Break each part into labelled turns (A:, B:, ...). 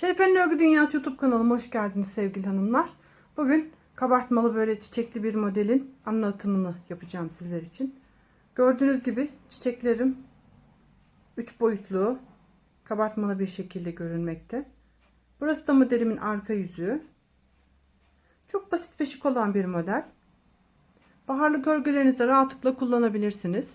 A: Şerife'nin Örgü Dünyası YouTube kanalıma hoş geldiniz sevgili hanımlar. Bugün kabartmalı böyle çiçekli bir modelin anlatımını yapacağım sizler için. Gördüğünüz gibi çiçeklerim 3 boyutlu kabartmalı bir şekilde görünmekte. Burası da modelimin arka yüzü. Çok basit ve şık olan bir model. Baharlı örgülerinizde rahatlıkla kullanabilirsiniz.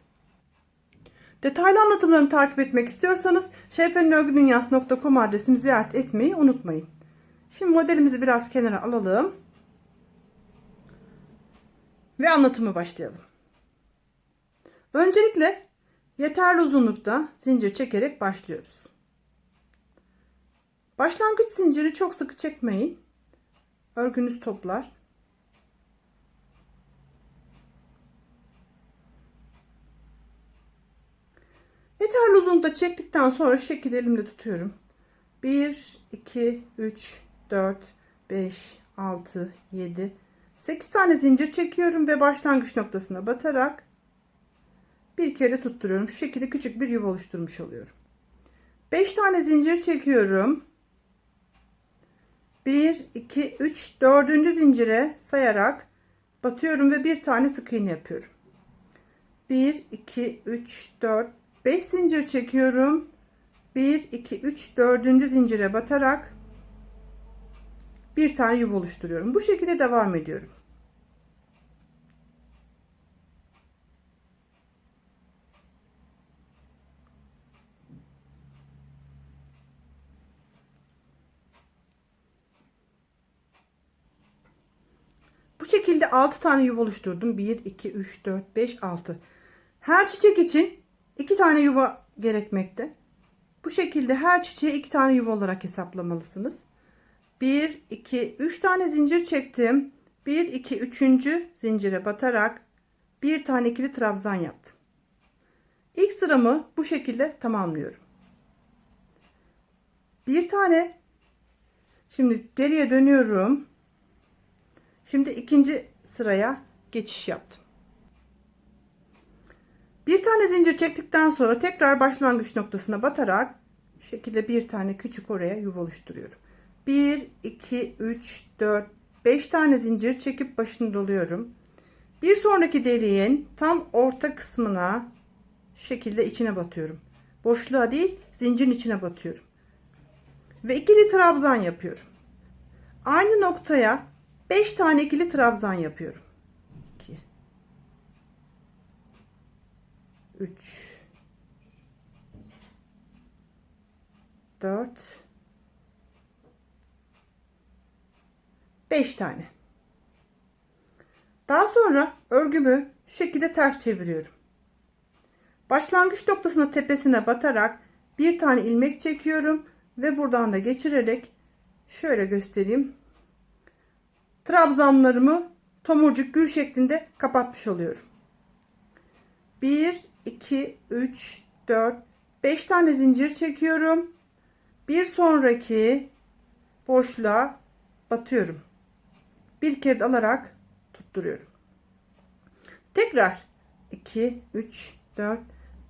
A: Detaylı anlatımlarını takip etmek istiyorsanız şerifenörgüdünyası.com adresimi ziyaret etmeyi unutmayın. Şimdi modelimizi biraz kenara alalım. Ve anlatımı başlayalım. Öncelikle yeterli uzunlukta zincir çekerek başlıyoruz. Başlangıç zinciri çok sıkı çekmeyin. Örgünüz toplar. Yeterli uzunlukta çektikten sonra şu şekilde elimde tutuyorum. 1, 2, 3, 4, 5, 6, 7, 8 tane zincir çekiyorum ve başlangıç noktasına batarak bir kere tutturuyorum. Şu şekilde küçük bir yuva oluşturmuş oluyorum. 5 tane zincir çekiyorum. 1, 2, 3, 4. zincire sayarak batıyorum ve bir tane sık iğne yapıyorum. 1, 2, 3, 4, 5 zincir çekiyorum. 1, 2, 3, 4. zincire batarak bir tane yuva oluşturuyorum. Bu şekilde devam ediyorum. Bu şekilde 6 tane yuva oluşturdum. 1, 2, 3, 4, 5, 6. Her çiçek için 2 tane yuva gerekmekte. Bu şekilde her çiçeğe 2 tane yuva olarak hesaplamalısınız. 1, 2, 3 tane zincir çektim. 1, 2, 3. zincire batarak bir tane ikili trabzan yaptım. İlk sıramı bu şekilde tamamlıyorum. Bir tane şimdi geriye dönüyorum. Şimdi ikinci sıraya geçiş yaptım. Bir tane zincir çektikten sonra tekrar başlangıç noktasına batarak şu şekilde bir tane küçük oraya yuva oluşturuyorum. 1, 2, 3, 4, 5 tane zincir çekip başını doluyorum. Bir sonraki deliğin tam orta kısmına şekilde içine batıyorum. Boşluğa değil zincirin içine batıyorum. Ve ikili trabzan yapıyorum. Aynı noktaya 5 tane ikili trabzan yapıyorum. 2 3 4 5 tane. Daha sonra örgümü şu şekilde ters çeviriyorum. Başlangıç noktasına tepesine batarak bir tane ilmek çekiyorum ve buradan da geçirerek şöyle göstereyim. Trabzanlarımı tomurcuk gül şeklinde kapatmış oluyorum. 1 2 3 4 5 tane zincir çekiyorum. Bir sonraki boşluğa batıyorum. Bir kere de alarak tutturuyorum. Tekrar 2 3 4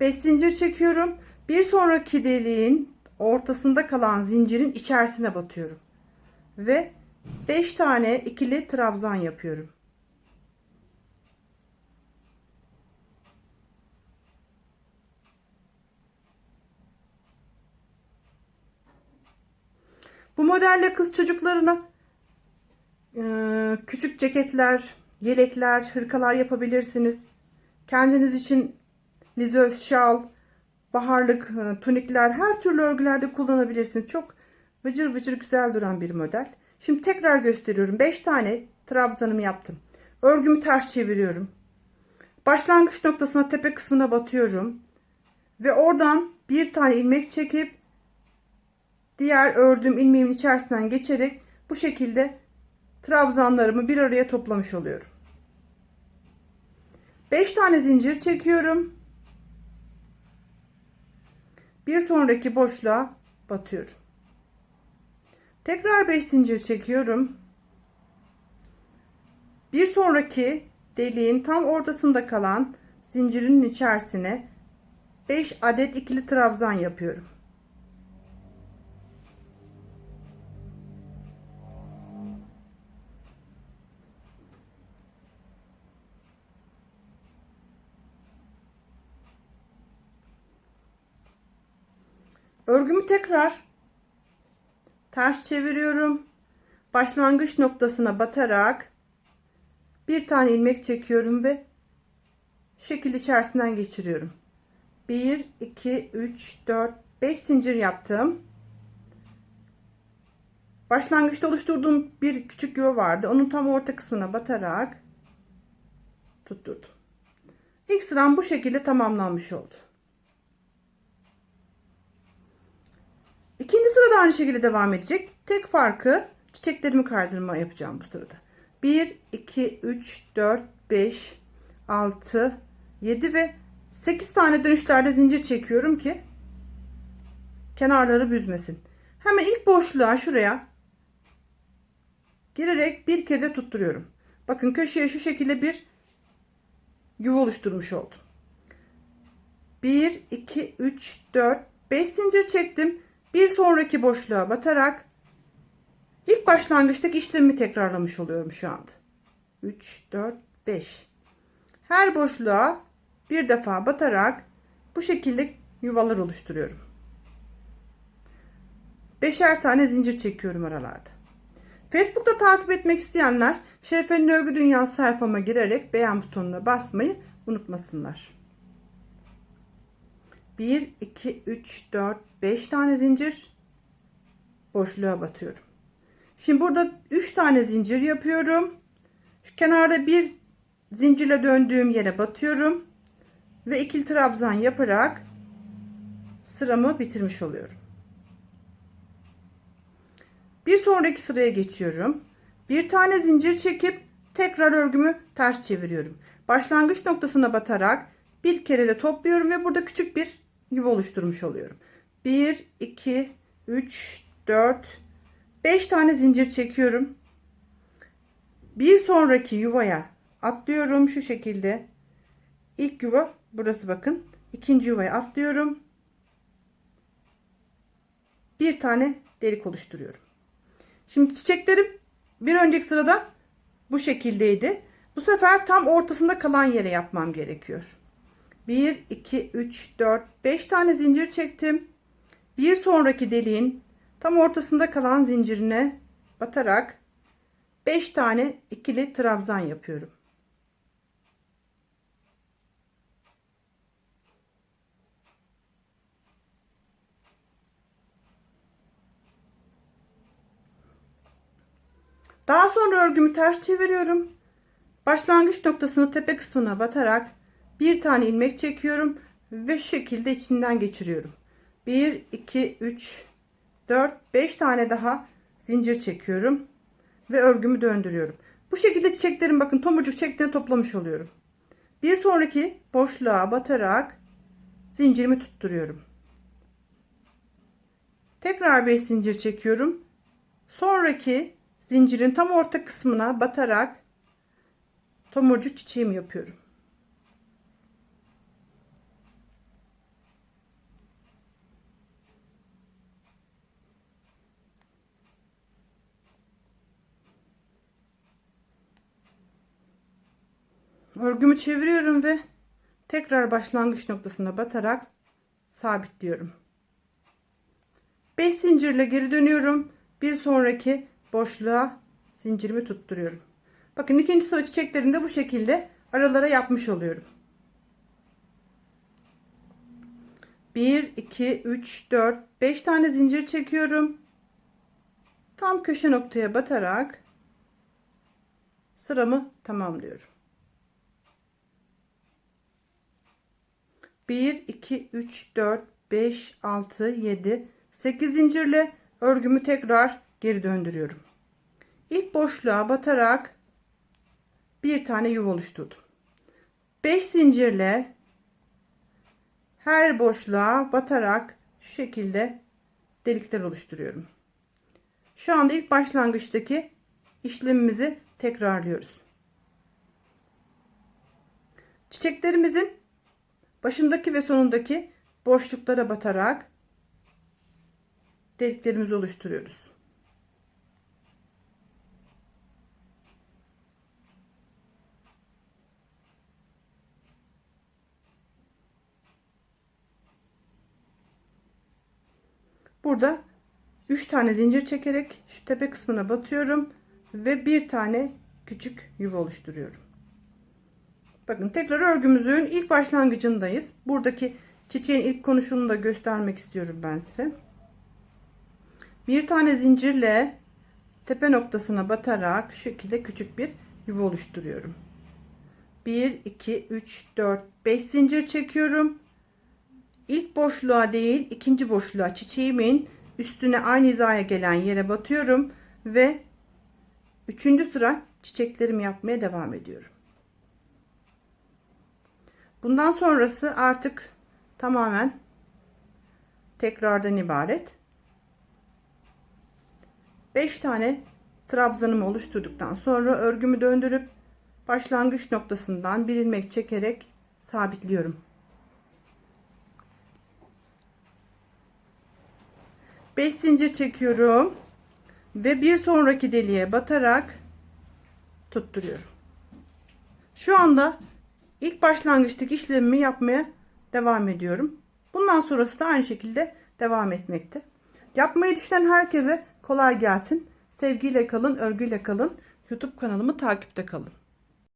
A: 5 zincir çekiyorum. Bir sonraki deliğin ortasında kalan zincirin içerisine batıyorum. Ve 5 tane ikili trabzan yapıyorum. Bu modelle kız çocuklarına e, küçük ceketler, yelekler, hırkalar yapabilirsiniz. Kendiniz için lizöz, şal, baharlık, e, tunikler her türlü örgülerde kullanabilirsiniz. Çok vıcır vıcır güzel duran bir model. Şimdi tekrar gösteriyorum. 5 tane trabzanımı yaptım. Örgümü ters çeviriyorum. Başlangıç noktasına tepe kısmına batıyorum. Ve oradan bir tane ilmek çekip diğer ördüğüm ilmeğimin içerisinden geçerek bu şekilde trabzanlarımı bir araya toplamış oluyorum. 5 tane zincir çekiyorum. Bir sonraki boşluğa batıyorum. Tekrar 5 zincir çekiyorum. Bir sonraki deliğin tam ortasında kalan zincirin içerisine 5 adet ikili trabzan yapıyorum. Örgümü tekrar ters çeviriyorum. Başlangıç noktasına batarak bir tane ilmek çekiyorum ve şekil içerisinden geçiriyorum. 1 2 3 4 5 zincir yaptım. Başlangıçta oluşturduğum bir küçük yuva vardı. Onun tam orta kısmına batarak tutturdum. İlk sıram bu şekilde tamamlanmış oldu. İkinci sırada aynı şekilde devam edecek. Tek farkı çiçeklerimi kaydırma yapacağım bu sırada. 1, 2, 3, 4, 5, 6, 7 ve 8 tane dönüşlerde zincir çekiyorum ki kenarları büzmesin. Hemen ilk boşluğa şuraya girerek bir kere de tutturuyorum. Bakın köşeye şu şekilde bir yuva oluşturmuş oldum. 1, 2, 3, 4, 5 zincir çektim. Bir sonraki boşluğa batarak ilk başlangıçtaki işlemi tekrarlamış oluyorum şu anda. 3, 4, 5. Her boşluğa bir defa batarak bu şekilde yuvalar oluşturuyorum. Beşer tane zincir çekiyorum aralarda. Facebook'ta takip etmek isteyenler Şerife'nin Örgü Dünyası sayfama girerek beğen butonuna basmayı unutmasınlar. 1, 2, 3, 4, 5 tane zincir boşluğa batıyorum. Şimdi burada 3 tane zincir yapıyorum. Şu kenarda bir zincirle döndüğüm yere batıyorum. Ve ikili trabzan yaparak sıramı bitirmiş oluyorum. Bir sonraki sıraya geçiyorum. Bir tane zincir çekip tekrar örgümü ters çeviriyorum. Başlangıç noktasına batarak bir kere de topluyorum ve burada küçük bir yuva oluşturmuş oluyorum. 1, 2, 3, 4, 5 tane zincir çekiyorum. Bir sonraki yuvaya atlıyorum şu şekilde. İlk yuva burası bakın. İkinci yuvaya atlıyorum. Bir tane delik oluşturuyorum. Şimdi çiçeklerim bir önceki sırada bu şekildeydi. Bu sefer tam ortasında kalan yere yapmam gerekiyor. 1, 2, 3, 4, 5 tane zincir çektim. Bir sonraki deliğin tam ortasında kalan zincirine batarak 5 tane ikili trabzan yapıyorum. Daha sonra örgümü ters çeviriyorum. Başlangıç noktasını tepe kısmına batarak bir tane ilmek çekiyorum ve şu şekilde içinden geçiriyorum. 1 2 3 4 5 tane daha zincir çekiyorum ve örgümü döndürüyorum. Bu şekilde çiçeklerin bakın tomurcuk çiçeklerini toplamış oluyorum. Bir sonraki boşluğa batarak zincirimi tutturuyorum. Tekrar 5 zincir çekiyorum. Sonraki zincirin tam orta kısmına batarak tomurcuk çiçeğimi yapıyorum. Örgümü çeviriyorum ve tekrar başlangıç noktasına batarak sabitliyorum. 5 zincirle geri dönüyorum. Bir sonraki boşluğa zincirimi tutturuyorum. Bakın ikinci sıra çiçeklerinde bu şekilde aralara yapmış oluyorum. 1 2 3 4 5 tane zincir çekiyorum. Tam köşe noktaya batarak sıramı tamamlıyorum. 1 2 3 4 5 6 7 8 zincirle örgümü tekrar geri döndürüyorum. İlk boşluğa batarak bir tane yuva oluşturdum. 5 zincirle her boşluğa batarak şu şekilde delikler oluşturuyorum. Şu anda ilk başlangıçtaki işlemimizi tekrarlıyoruz. Çiçeklerimizin başındaki ve sonundaki boşluklara batarak deliklerimizi oluşturuyoruz. Burada 3 tane zincir çekerek şu tepe kısmına batıyorum ve bir tane küçük yuva oluşturuyorum. Bakın tekrar örgümüzün ilk başlangıcındayız. Buradaki çiçeğin ilk konuşunu da göstermek istiyorum ben size. Bir tane zincirle tepe noktasına batarak şu şekilde küçük bir yuva oluşturuyorum. 1 2 3 4 5 zincir çekiyorum. İlk boşluğa değil, ikinci boşluğa çiçeğimin üstüne aynı hizaya gelen yere batıyorum ve üçüncü sıra çiçeklerimi yapmaya devam ediyorum. Bundan sonrası artık tamamen tekrardan ibaret. 5 tane trabzanımı oluşturduktan sonra örgümü döndürüp başlangıç noktasından bir ilmek çekerek sabitliyorum. 5 zincir çekiyorum ve bir sonraki deliğe batarak tutturuyorum. Şu anda ilk başlangıçtaki işlemimi yapmaya devam ediyorum. Bundan sonrası da aynı şekilde devam etmekte. Yapmayı düşünen herkese kolay gelsin. Sevgiyle kalın, örgüyle kalın. YouTube kanalımı takipte kalın.